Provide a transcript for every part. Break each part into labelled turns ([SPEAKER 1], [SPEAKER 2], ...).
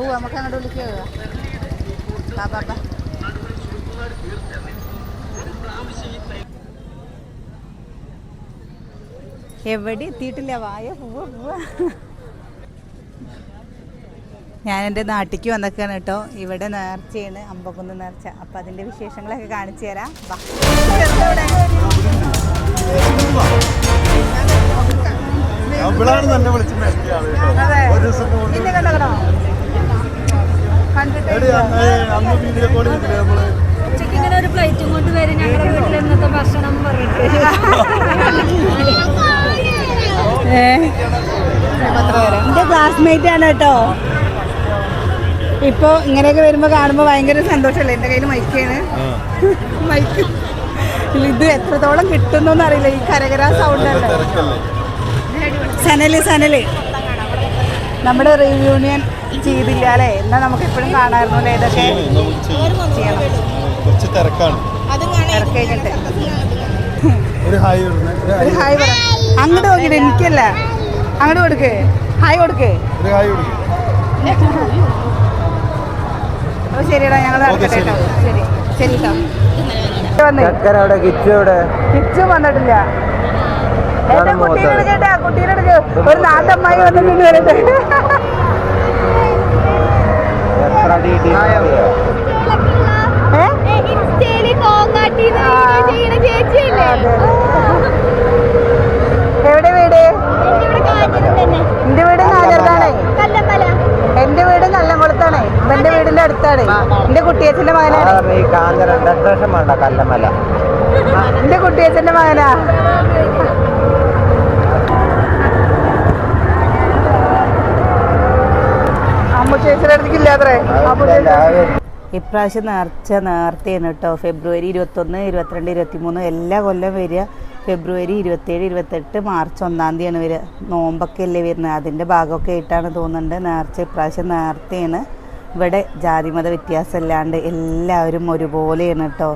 [SPEAKER 1] പോവാ നമുക്ക് അങ്ങോട്ട് വിളിക്കുക ബാ ബാ ബാ എവിടെ എത്തിയിട്ടില്ല? വായ പോവാ പോവാ. ഞാൻ എന്റെ നാട്ടിലേക്ക് വന്നേക്കാണ് കേട്ടോ. ഇവിടെ നേർച്ചയാണ് അമ്പക്കുന്ന് നേർച്ച. അപ്പം അതിന്റെ വിശേഷങ്ങളൊക്കെ കാണിച്ചു തരാം.
[SPEAKER 2] അന്ന് അന്ന് വീഡിയോ കോൾ ചെയ്തില്ലേ നമ്മൾ
[SPEAKER 3] ഉച്ചയ്ക്ക് ഇങ്ങനെ ഒരു പ്ലേറ്റും കൊണ്ട് വരും. ഞങ്ങളുടെ വീട്ടിൽ ഇന്നത്തെ ഭക്ഷണം പറഞ്ഞിട്ട്
[SPEAKER 1] ഏ? എന്റെ ക്ലാസ്മേറ്റ് ആണ് കേട്ടോ. ഇപ്പൊ ഇങ്ങനെയൊക്കെ വരുമ്പോ കാണുമ്പോ ഭയങ്കര സന്തോഷമല്ലേ എന്റെ കയ്യിൽ മൈക്കാണ് മൈക്ക് ഇത് എത്രത്തോളം കിട്ടുന്നോന്നറിയില്ല ഈ കരകര സൗണ്ട് അല്ലേ? സനൽ സനൽ. നമ്മുടെ റീയൂണിയൻ ചെയ്തില്ല അല്ലേ? എന്നാൽ നമുക്ക് എപ്പോഴും കാണാമായിരുന്നു അല്ലേ? ഇതൊക്കെ ചെയ്യണം
[SPEAKER 2] കുറച്ച് തിരക്കാണ്. ഒരു ഹായ്. ഒരു ഹായ്
[SPEAKER 1] പറ. അങ്ങോട്ട് നോക്കിയിട്ട് എനിക്കല്ല. അങ്ങോട്ട് കൊടുക്ക്. ഹായ് കൊടുക്ക്. അപ്പോൾ ശരിയടാ ഞങ്ങൾ നടക്കട്ടെ കേട്ടോ. ശരി. കേട്ടോ. തിരിച്ചും വന്നിട്ടില്ല. എന്റെ കുട്ടീനെ എടുക്കട്ടെ കുട്ടീനെ എടുക്ക് ഒരു നാട്ടമ്മായി വന്നിട്ടുണ്ട് വരട്ടെ. എവിടെ വീട്?
[SPEAKER 3] എന്റെ
[SPEAKER 1] വീട്
[SPEAKER 3] കല്ലമ്പല
[SPEAKER 1] എന്റെ വീട് നല്ലംകുളത്താണേ. എന്റെ വീടിന്റെ അടുത്താണ്. എന്റെ കുട്ടിയച്ഛന്റെ മകനാണ്. എന്റെ കുട്ടിയച്ഛന്റെ മകനാ. ചേച്ചിയുടെ അടുത്തേക്ക് ഇല്ലാത്രേ? അമ്മു ചേച്ചി ഇപ്രാവശ്യം നേർച്ച നേർച്ചയാണ് കേട്ടോ. ഫെബ്രുവരി ഇരുപത്തൊന്ന് ഇരുപത്തിരണ്ട് ഇരുപത്തിമൂന്ന് എല്ലാ കൊല്ലം വരിക. ഫെബ്രുവരി ഇരുപത്തേഴ് ഇരുപത്തെട്ട് മാർച്ച് ഒന്നാം തീയതിയാണ് വരിക. നോമ്പൊക്കെ അല്ലേ വരുന്നത് അതിന്റെ ഭാഗമൊക്കെ ആയിട്ടാണ് തോന്നുന്നുണ്ട്. നേർച്ച ഇപ്രാവശ്യം നേർച്ചയാണ് ഇവിടെ ജാതിമത വ്യത്യാസമില്ലാണ്ട് എല്ലാവരും ഒരുപോലെയാണ് കേട്ടോ.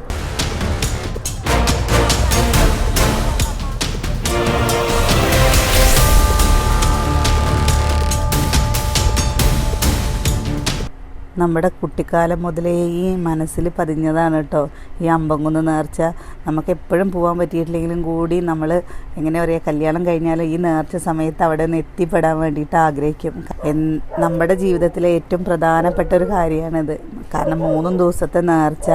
[SPEAKER 1] നമ്മുടെ കുട്ടിക്കാലം മുതലേ ഈ മനസ്സിൽ പതിഞ്ഞതാണ് കേട്ടോ. ഈ അമ്പംകുന്ന് നേർച്ച. നമുക്ക് എപ്പോഴും പോകാൻ പറ്റിയിട്ടില്ലെങ്കിലും കൂടി നമ്മൾ എങ്ങനെ പറയുക കല്യാണം കഴിഞ്ഞാൽ ഈ നേർച്ച സമയത്ത് അവിടെ ഒന്ന് എത്തിപ്പെടാൻ വേണ്ടിയിട്ട് ആഗ്രഹിക്കും. നമ്മുടെ ജീവിതത്തിലെ ഏറ്റവും പ്രധാനപ്പെട്ട ഒരു കാര്യമാണിത്. കാരണം മൂന്നും ദിവസത്തെ നേർച്ച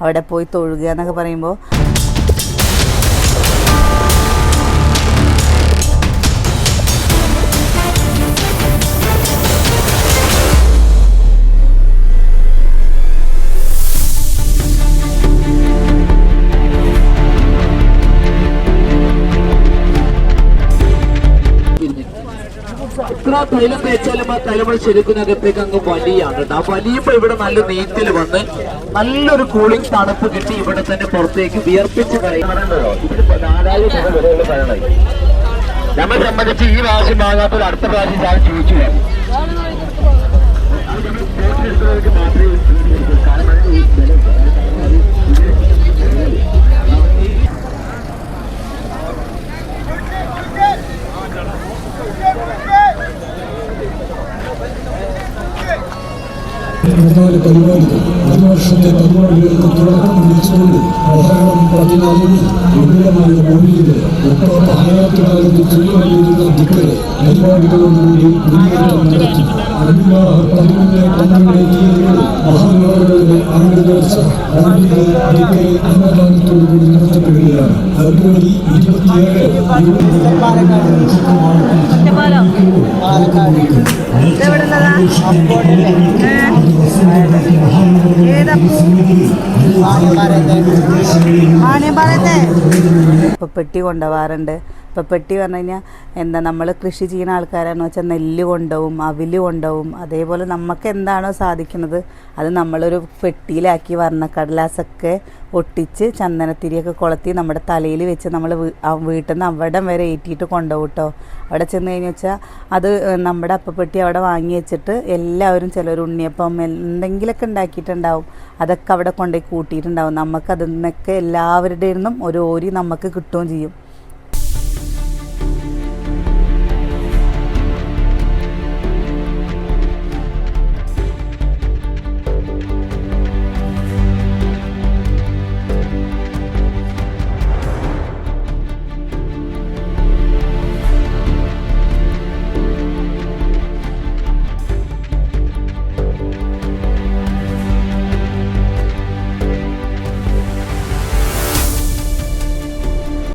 [SPEAKER 1] അവിടെ പോയി തൊഴുക എന്നൊക്കെ പറയുമ്പോൾ
[SPEAKER 4] തൈലം തേച്ചാലും ആ തലമുറ ശരിക്കുന്നകത്തേക്ക് അങ്ങ് വലിയാണ് കേട്ടോ ആ വലിയപ്പോ ഇവിടെ നല്ല നീറ്റിൽ വന്ന് നല്ലൊരു കൂളിംഗ് തണുപ്പ് കിട്ടി ഇവിടെ തന്നെ പുറത്തേക്ക് വിയർപ്പിച്ച് നമ്മെ സംബന്ധിച്ച് ഈ പ്രാവശ്യം വാങ്ങാത്ത അടുത്ത പ്രാവശ്യം ഞാൻ ചോദിച്ചു
[SPEAKER 5] പതിനാല് പരിപാടികൾ ഒരു വർഷത്തെ പരിപാടികൾക്ക് തുടക്കം കുറിച്ചുകൊണ്ട് മലയാളം പതിനാലിന് വിപുലമായ മൊഴിയിൽ ഒപ്പം ഹയാത്തുകാലത്ത് ചെല്ലുവരുന്ന ദിക്കരെ പരിപാടികളോടുകൂടി മുന്നേറ്റം നടത്തി. പതിനൊന്ന് പന്ത്രണ്ട് അന്നദാനത്തോടുകൂടി നടത്തപ്പെടുകയാണ്. ഫെബ്രുവരി ഇരുപത്തിയേഴ്
[SPEAKER 1] പെട്ടി കൊണ്ടുപോകാറുണ്ട്. ഇപ്പോൾ പെട്ടി പറഞ്ഞു കഴിഞ്ഞാൽ എന്താ നമ്മൾ കൃഷി ചെയ്യുന്ന ആൾക്കാരാണെന്ന് വെച്ചാൽ നെല്ല് കൊണ്ടുപോകും അവിൽ കൊണ്ടുപോകും. അതേപോലെ നമുക്ക് എന്താണോ സാധിക്കുന്നത് അത് നമ്മളൊരു പെട്ടിയിലാക്കി വർണക്കടലാസൊക്കെ ഒട്ടിച്ച് ചന്ദനത്തിരിയൊക്കെ കൊളുത്തി നമ്മുടെ തലയിൽ വെച്ച് നമ്മൾ വീട്ടിൽ നിന്ന് അവിടം വരെ ഏറ്റിയിട്ട് കൊണ്ടുപോകും കേട്ടോ അവിടെ ചെന്ന് കഴിഞ്ഞ് വെച്ചാൽ അത് നമ്മുടെ അപ്പപ്പെട്ടി അവിടെ വാങ്ങി വെച്ചിട്ട് എല്ലാവരും ചിലർ ഉണ്ണിയപ്പം എന്തെങ്കിലുമൊക്കെ ഉണ്ടാക്കിയിട്ടുണ്ടാവും. അതൊക്കെ അവിടെ കൊണ്ടുപോയി കൂട്ടിയിട്ടുണ്ടാവും. നമുക്ക് അതിൽ നിന്നൊക്കെ എല്ലാവരുടെ നിന്നും ഒരു ഓരി നമുക്ക് കിട്ടുകയും ചെയ്യും.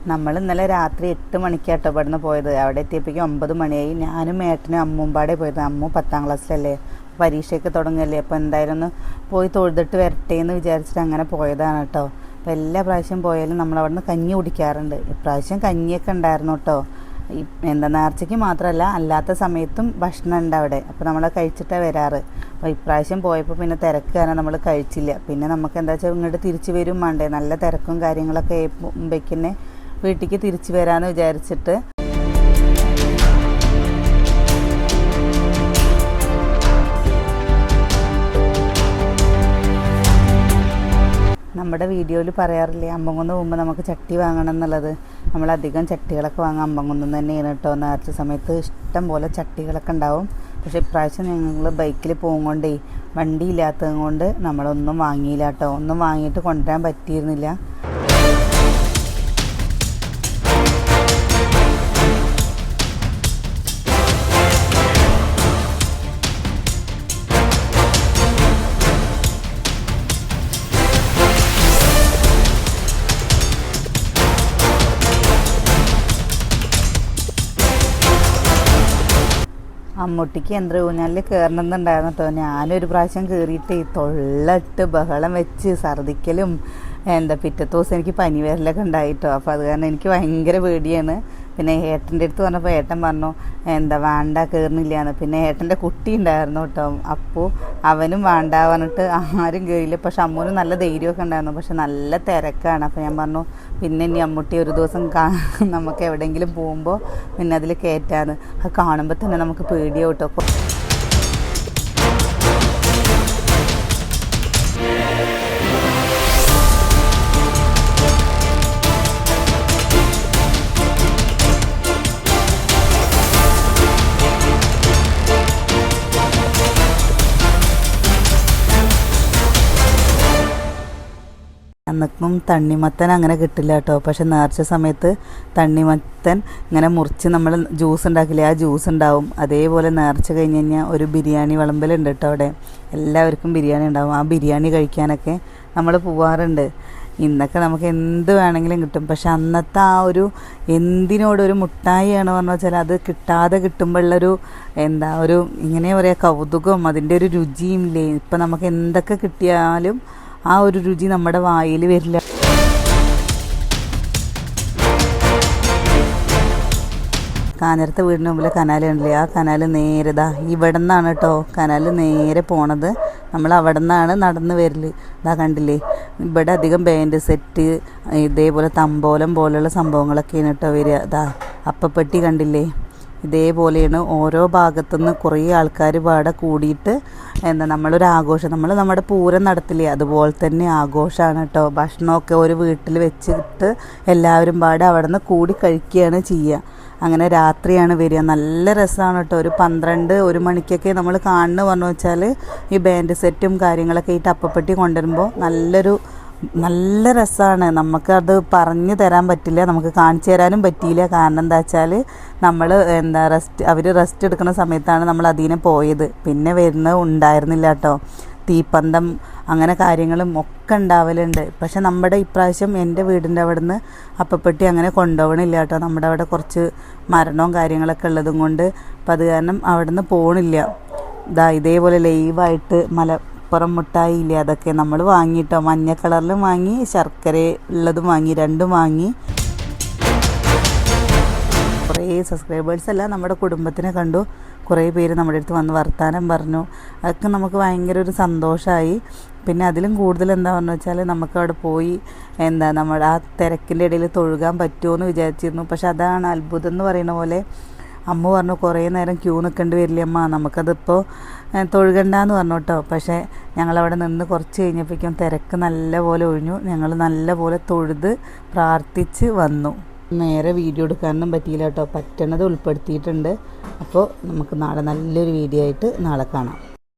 [SPEAKER 1] നമ്മൾ ഇന്നലെ രാത്രി എട്ട് മണിക്കാട്ടോ ഇവിടുന്ന് പോയത് അവിടെ എത്തിയപ്പോഴേക്കും ഒമ്പത് മണിയായി ഞാനും ഏട്ടനും അമ്മും പാടെ പോയത് അമ്മു പത്താം ക്ലാസ്സിലല്ലേ പരീക്ഷയൊക്കെ തുടങ്ങല്ലേ അപ്പോൾ എന്തായാലും ഒന്ന് പോയി തൊഴുതിട്ട് വരട്ടെ എന്ന് വിചാരിച്ചിട്ട് അങ്ങനെ പോയതാണ് കേട്ടോ അപ്പോൾ എല്ലാ പ്രാവശ്യം പോയാലും നമ്മൾ അവിടുന്ന് കഞ്ഞി കുടിക്കാറുണ്ട് ഇപ്രാവശ്യം കഞ്ഞിയൊക്കെ ഉണ്ടായിരുന്നു കേട്ടോ എന്താ നേർച്ചയ്ക്ക് മാത്രമല്ല അല്ലാത്ത സമയത്തും ഭക്ഷണം ഉണ്ട് അവിടെ അപ്പോൾ നമ്മൾ കഴിച്ചിട്ടാണ് വരാറ് അപ്പോൾ ഇപ്രാവശ്യം പോയപ്പോൾ പിന്നെ തിരക്ക് കാരണം നമ്മൾ കഴിച്ചില്ല പിന്നെ നമുക്ക് എന്താ വെച്ചാൽ ഇങ്ങോട്ട് തിരിച്ചു വരും വേണ്ടേ നല്ല തിരക്കും കാര്യങ്ങളൊക്കെ ആകുമ്പോഴേക്കിന്നെ വീട്ടിലേക്ക് തിരിച്ചു വരാമെന്ന് വിചാരിച്ചിട്ട്. നമ്മുടെ വീഡിയോയിൽ പറയാറില്ലേ അമ്പംകുന്ന് പോകുമ്പോൾ നമുക്ക് ചട്ടി വാങ്ങണം എന്നുള്ളത്. നമ്മളധികം ചട്ടികളൊക്കെ വാങ്ങാൻ അമ്പംകുന്ന് തന്നെയാണ് കേട്ടോ. നേർച്ച സമയത്ത് ഇഷ്ടം പോലെ ചട്ടികളൊക്കെ ഉണ്ടാവും. പക്ഷേ ഇപ്രാവശ്യം ഞങ്ങൾ ബൈക്കിൽ പോകുകൊണ്ടേ വണ്ടി ഇല്ലാത്തത് കൊണ്ട് നമ്മളൊന്നും വാങ്ങിയില്ല കേട്ടോ. ഒന്നും വാങ്ങിയിട്ട് കൊണ്ടുവരാൻ പറ്റിയിരുന്നില്ല. അമ്മൂട്ടിക്ക് യന്ത്ര ഊഞ്ഞാലിൽ കയറണമെന്നുണ്ടായിരുന്നു കേട്ടോ ഞാനൊരു പ്രാവശ്യം കയറിയിട്ട് തൊള്ളട്ട് ബഹളം വെച്ച് ഛർദിക്കലും എന്താ പിറ്റത്തെ ദിവസം എനിക്ക് പനി വരലൊക്കെ ഉണ്ടായിട്ടോ അപ്പോൾ അത് കാരണം എനിക്ക് ഭയങ്കര പേടിയാണ്. പിന്നെ ഏട്ടന്റെ അടുത്ത് പറഞ്ഞപ്പോൾ ഏട്ടൻ പറഞ്ഞു എന്താ വേണ്ട കയറുന്നില്ല എന്ന് പിന്നെ ഏട്ടന്റെ കുട്ടി ഉണ്ടായിരുന്നു കേട്ടോ. അപ്പോൾ അവനും വേണ്ട പറഞ്ഞിട്ട് ആരും കയറിയില്ല പക്ഷെ അമ്മൂനും നല്ല ധൈര്യമൊക്കെ ഉണ്ടായിരുന്നു. പക്ഷെ നല്ല തിരക്കാണ്. അപ്പോൾ ഞാൻ പറഞ്ഞു പിന്നെ ഇനി അമ്മൂട്ടി ഒരു ദിവസം നമുക്ക് എവിടെയെങ്കിലും പോകുമ്പോൾ പിന്നെ അതിൽ കയറ്റാന്ന്. അത് കാണുമ്പോൾ തന്നെ നമുക്ക് പേടിയാവും കേട്ടോ. അന്നപ്പം തണ്ണിമത്തൻ അങ്ങനെ കിട്ടില്ല കേട്ടോ. പക്ഷെ നേർച്ച സമയത്ത് തണ്ണിമത്തൻ ഇങ്ങനെ മുറിച്ച് നമ്മൾ ജ്യൂസ് ഉണ്ടാക്കില്ലേ ആ ജ്യൂസ് ഉണ്ടാവും. അതേപോലെ നേർച്ച കഴിഞ്ഞ് കഴിഞ്ഞാൽ ഒരു ബിരിയാണി വിളമ്പലുണ്ട് കേട്ടോ അവിടെ. എല്ലാവർക്കും ബിരിയാണി ഉണ്ടാവും. ആ ബിരിയാണി കഴിക്കാനൊക്കെ നമ്മൾ പോവാറുണ്ട്. ഇന്നൊക്കെ നമുക്ക് എന്ത് വേണമെങ്കിലും കിട്ടും. പക്ഷെ അന്നത്തെ ആ ഒരു എന്തിനോടൊരു മുട്ടായിയാണ് പറഞ്ഞു വെച്ചാൽ അത് കിട്ടാതെ കിട്ടുമ്പോഴുള്ളൊരു എന്താ ഒരു ഇങ്ങനെ പറയുക കൗതുകം അതിന്റെ ഒരു രുചിയും ഇല്ലേ? ഇപ്പം നമുക്ക് എന്തൊക്കെ കിട്ടിയാലും ആ ഒരു രുചി നമ്മുടെ വായിൽ വരില്ല. കാനരത്തെ വീടിന് മുമ്പിൽ കനാൽ ഉണ്ടല്ലേ ആ കനാൽ നേരെ ഇതാ ഇവിടെ നിന്നാണ് കേട്ടോ കനാൽ നേരെ പോണത്. നമ്മൾ അവിടെ നിന്നാണ് നടന്ന് വരൽ. ഇതാ കണ്ടില്ലേ? ഇവിടെ അധികം ബാൻഡ് സെറ്റ് ഇതേപോലെ തമ്പോലം പോലെയുള്ള സംഭവങ്ങളൊക്കെയാണ് കേട്ടോ വരിക. ഇതാ അപ്പപ്പെട്ടി കണ്ടില്ലേ? ഇതേപോലെയാണ് ഓരോ ഭാഗത്തുനിന്ന് കുറേ ആൾക്കാർ പാടെ കൂടിയിട്ട് എന്താ നമ്മളൊരു ആഘോഷം. നമ്മൾ നമ്മുടെ പൂരം നടത്തില്ലേ? അതുപോലെ തന്നെ ആഘോഷമാണ് കേട്ടോ ഭക്ഷണമൊക്കെ ഒരു വീട്ടിൽ വെച്ചിട്ട് എല്ലാവരും പാടെ അവിടെ നിന്ന് കൂടി കഴിക്കുകയാണ് ചെയ്യുക. അങ്ങനെ രാത്രിയാണ് വരിക. നല്ല രസമാണ് കേട്ടോ ഒരു പന്ത്രണ്ട് ഒരു മണിക്കൊക്കെ നമ്മൾ കാണുന്നു പറഞ്ഞു വെച്ചാൽ ഈ ബാൻഡ് സെറ്റും കാര്യങ്ങളൊക്കെ ഈ ടപ്പപ്പെട്ടി കൊണ്ടുവരുമ്പോൾ നല്ലൊരു നല്ല രസമാണ് നമുക്കത് പറഞ്ഞു തരാൻ പറ്റില്ല നമുക്ക് കാണിച്ചു തരാനും പറ്റിയില്ല. കാരണം എന്താ വെച്ചാൽ നമ്മൾ എന്താ റെസ്റ്റ് അവർ റെസ്റ്റ് എടുക്കുന്ന സമയത്താണ് നമ്മൾ അതിനെ പോയത്. പിന്നെ വരുന്നത് ഉണ്ടായിരുന്നില്ല കേട്ടോ. തീപ്പന്തം അങ്ങനെ കാര്യങ്ങളും ഒക്കെ ഉണ്ടാവലുണ്ട്. പക്ഷെ നമ്മുടെ ഇപ്രാവശ്യം എന്റെ വീടിന്റെ അവിടെ നിന്ന് അപ്പപ്പെട്ടി അങ്ങനെ കൊണ്ടുപോകണില്ല കേട്ടോ. നമ്മുടെ അവിടെ കുറച്ച് മരണവും കാര്യങ്ങളൊക്കെ ഉള്ളതും കൊണ്ട്. അപ്പം അത് കാരണം അവിടെ നിന്ന് പോകണില്ല. ഇതാ ഇതേപോലെ ലൈവായിട്ട് മലപ്പുറം മുട്ടായി ഇല്ലേ അതൊക്കെ നമ്മൾ വാങ്ങിയിട്ടോ മഞ്ഞ കളറിലും വാങ്ങി ശർക്കര ഉള്ളതും വാങ്ങി രണ്ടും വാങ്ങി. കുറേ സബ്സ്ക്രൈബേഴ്സ് അല്ല നമ്മുടെ കുടുംബത്തിനെ കണ്ടു. കുറേ പേര് നമ്മുടെ അടുത്ത് വന്ന് വർത്തമാനം പറഞ്ഞു. അതൊക്കെ നമുക്ക് ഭയങ്കര ഒരു സന്തോഷമായി പിന്നെ അതിലും കൂടുതൽ എന്താ പറഞ്ഞു വെച്ചാൽ നമുക്ക് അവിടെ പോയി എന്താ നമ്മുടെ ആ തിരക്കിന്റെ ഇടയിൽ തൊഴുകാൻ പറ്റുമോ എന്ന് വിചാരിച്ചിരുന്നു. പക്ഷെ അതാണ് അത്ഭുതം എന്ന് പറയുന്ന പോലെ അമ്മ പറഞ്ഞു കുറേ നേരം ക്യൂ നിൽക്കേണ്ടി വരില്ലേ അമ്മ നമുക്കതിപ്പോൾ തൊഴുകണ്ടെന്ന് പറഞ്ഞു കേട്ടോ. പക്ഷേ ഞങ്ങളവിടെ നിന്ന് കുറച്ച് കഴിഞ്ഞപ്പോഴേക്കും തിരക്ക് നല്ല പോലെ ഒഴിഞ്ഞു. ഞങ്ങൾ നല്ല പോലെ തൊഴുത് പ്രാർത്ഥിച്ച് വന്നു. നേരെ വീഡിയോ എടുക്കാനൊന്നും പറ്റിയില്ല കേട്ടോ. പറ്റണത് ഉൾപ്പെടുത്തിയിട്ടുണ്ട്. അപ്പോൾ നമുക്ക് നാളെ നല്ലൊരു വീഡിയോ ആയിട്ട് നാളെ കാണാം.